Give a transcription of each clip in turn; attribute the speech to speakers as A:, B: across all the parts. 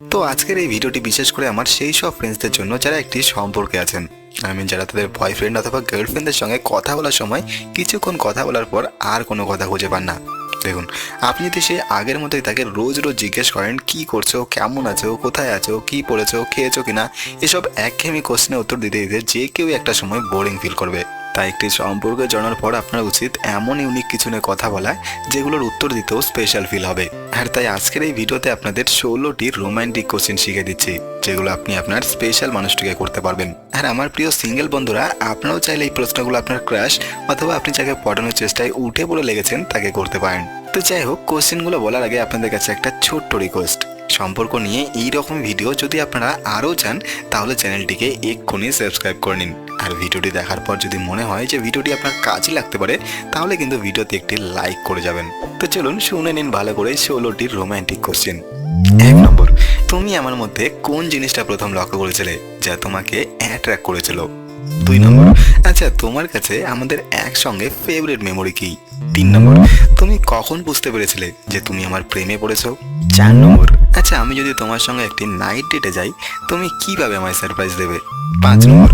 A: তো আজকের এই ভিডিওটি বিশেষ করে আমার সেই সব ফ্রেন্ডসদের জন্য যারা একটি সম্পর্কে আছেন। আমি যারা তাদের বয়ফ্রেন্ড অথবা গার্লফ্রেন্ডের সঙ্গে কথা বলার সময় কিছুক্ষণ কথা বলার পর আর কোনো কথা খুঁজে পান না। দেখুন, আপনি যদি সে আগের মতোই তাকে রোজ রোজ জিজ্ঞেস করেন, কি করছ? কেমন আছো? কোথায় আছো? কি পড়েছো? খেয়েছো কিনা? এসব একঘেয়েমি কোশ্চেনের উত্তর দিতে দিতে যে কেউ একটা সময় বোরিং ফিল করবে। তাই একটি সম্পর্কে জানার পর আপনার উচিত এমন ইউনিক কিছু নিয়ে কথা বলা, যেগুলোর উত্তর দিতেও স্পেশাল ফিল হবে। আর তাই আজকের এই ভিডিওতে আপনাদের ষোলোটি রোমান্টিক কোশ্চেন শিখে দিচ্ছি, যেগুলো আপনি আপনার স্পেশাল মানুষটিকে করতে পারবেন। আর আমার প্রিয় সিঙ্গেল বন্ধুরা, আপনারাও চাইলে এই প্রশ্নগুলো আপনার ক্রাশ অথবা আপনি যাকে পড়ানোর চেষ্টায় উঠে পড়ে লেগেছেন তাকে করতে পারেন। তো যাই হোক কোশ্চেনগুলো বলার আগে আপনাদের কাছে একটা ছোট্ট রিকোয়েস্ট সম্পর্ক নিয়ে এই রকম ভিডিও যদি আপনারা আরও চান, তাহলে চ্যানেলটিকে এক্ষুনি সাবস্ক্রাইব করে নিন। আর ভিডিওটি দেখার পর যদি মনে হয় যে ভিডিওটি আপনার কাজে লাগতে পারে, তাহলে কিন্তু ভিডিওতে একটি লাইক করে যাবেন। তো চলুন শুনে নিন ভালো করে ষোলোটির রোম্যান্টিক কোশ্চেন এক নম্বর, তুমি আমার মধ্যে কোন জিনিসটা প্রথম লক্ষ্য করেছিলে যা তোমাকে অ্যাট্রাক্ট করেছিল? দুই নম্বর আচ্ছা তোমার কাছে আমাদের একসঙ্গে ফেভারিট মেমোরি কি? তিন নম্বর, তুমি কখন বুঝতে পেরেছিলে যে তুমি আমার প্রেমে পড়েছো? চার নম্বর আচ্ছা আমি যদি তোমার সঙ্গে একটি নাইট ডেটে যাই, তুমি কীভাবে আমায় সারপ্রাইজ দেবে? পাঁচ নম্বর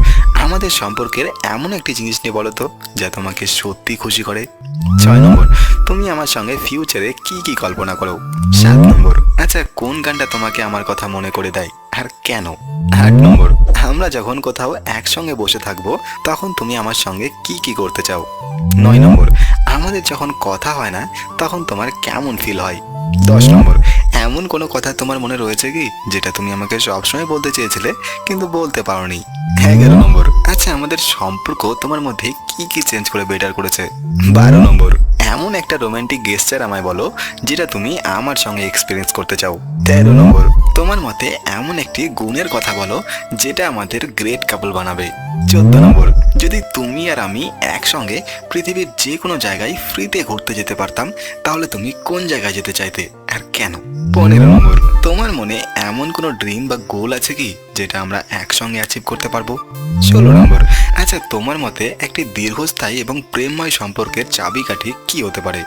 A: আমাদের সম্পর্কের এমন একটি জিনিস নিয়ে বলো তো, যা তোমাকে সত্যি খুশি করে? ছয় নম্বর, তুমি আমার সঙ্গে ফিউচারে কি কি কল্পনা করো? সাত নম্বর আচ্ছা কোন গানটা তোমাকে আমার কথা মনে করে দেয়? আর কেন? আট নম্বর, আমরা যখন কোথাও একসঙ্গে বসে থাকব, তখন তুমি আমার সঙ্গে কি কি করতে চাও? নয় নম্বর, আমাদের যখন কথা হয় না, তখন তোমার কেমন ফিল হয়? দশ নম্বর, এমন কোনো কথা তোমার মনে রয়েছে কি, যেটা তুমি আমাকে সবসময় বলতে চেয়েছিলে, কিন্তু বলতে পারোনি? এগারো নম্বর আমাদের সম্পর্ক তোমার মধ্যে কি কি চেঞ্জ করে বেটার করেছে? বারো নম্বর। এমন একটা রোমান্টিক গেস্টার আমায় বলো যেটা তুমি আমার সঙ্গে এক্সপিরিয়েন্স করতে চাও। তেরো নম্বর তোমার মতে এমন একটি গুণের কথা বলো যেটা আমাদের গ্রেট কাপল বানাবে। চোদ্দ নম্বর যদি তুমি আর আমি একসঙ্গে পৃথিবীর যে কোনো জায়গায় ফ্রিতে ঘুরতে যেতে পারতাম তাহলে তুমি কোন জায়গায় যেতে চাইতে আর কেন? পনেরো নম্বর তোমার মনে কোনো ড্রিম বা গোল আছে কি, যেটা আমরা একসঙ্গে অ্যাচিভ করতে পারব? ষোলো নম্বর। আচ্ছা তোমার মতে একটি দীর্ঘস্থায়ী এবং প্রেমময় সম্পর্কের চাবিকাঠি কি হতে পারে?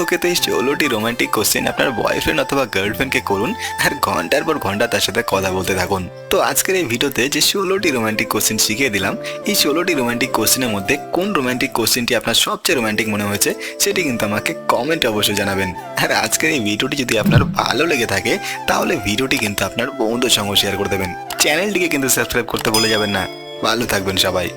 A: ওকে তো এই ষোলোটি রোমান্টিক কোশ্চেন আপনার বয়ফ্রেন্ড অথবা গার্লফ্রেন্ডকে করুন আর ঘণ্টার পর ঘণ্টা তার সাথে কথা বলতে থাকুন। তো আজকের এই ভিডিওতে যে ষোলোটি রোমান্টিক কোশ্চেন শিখিয়ে দিলাম, এই ষোলোটি রোমান্টিক কোশ্চেনের মধ্যে কোন রোমান্টিক কোশ্চেনটি আপনার সবচেয়ে রোমান্টিক মনে হয়েছে, সেটি কিন্তু আমাকে কমেন্টে অবশ্যই জানাবেন। আর আজকের এই ভিডিওটি যদি আপনার ভালো লেগে থাকে, তাহলে ভিডিওটি কিন্তু আপনার বন্ধুর সঙ্গে শেয়ার করে দেবেন। চ্যানেলটিকে কিন্তু সাবস্ক্রাইব করতে ভুলে যাবেন না। ভালো থাকবেন সবাই।